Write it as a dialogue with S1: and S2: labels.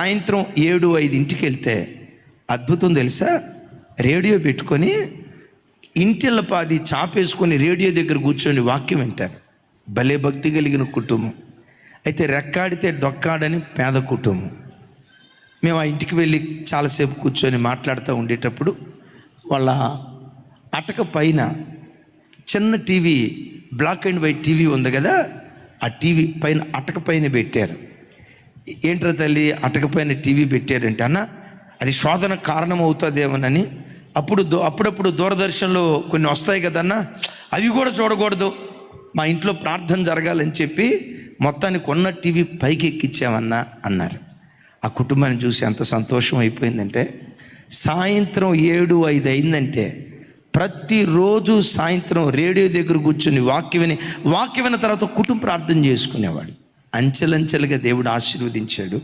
S1: సాయంత్రం ఏడు ఐదింటికి వెళ్తే అద్భుతం తెలుసా? రేడియో పెట్టుకొని ఇంటిళ్ళ పాది చాపేసుకొని రేడియో దగ్గర కూర్చొని వాక్యం వింటారు. భలే భక్తి కలిగిన కుటుంబం. అయితే రెక్కాడితే డొక్కాడని పేద కుటుంబం. మేము ఆ ఇంటికి వెళ్ళి చాలాసేపు కూర్చొని మాట్లాడుతూ ఉండేటప్పుడు వాళ్ళ అటక పైన చిన్న TV black and white TV ఉంది కదా? ఆ టీవీ పైన అటక పైన పెట్టారు. ఏంట్రా తల్లి అటకపోయిన టీవీ పెట్టారంటే అన్న అది శోధన కారణం అవుతుందేమోనని అప్పుడు దో అప్పుడప్పుడు దూరదర్శన్లో కొన్ని వస్తాయి కదన్నా అవి కూడా చూడకూడదు. మా ఇంట్లో ప్రార్థన జరగాలని చెప్పి మొత్తానికి ఉన్న టీవీ పైకి ఎక్కించామన్నా అన్నారు. ఆ కుటుంబాన్ని చూసి ఎంత సంతోషం అయిపోయిందంటే సాయంత్రం ఏడు ఐదు అయిందంటే ప్రతిరోజు సాయంత్రం రేడియో దగ్గర కూర్చుని వాక్యం విని వాక్యం విన్న తర్వాత కుటుంబ ప్రార్థన చేసుకునేవాడు. అంచెలంచెలుగా దేవుడు ఆశీర్వదించాడు.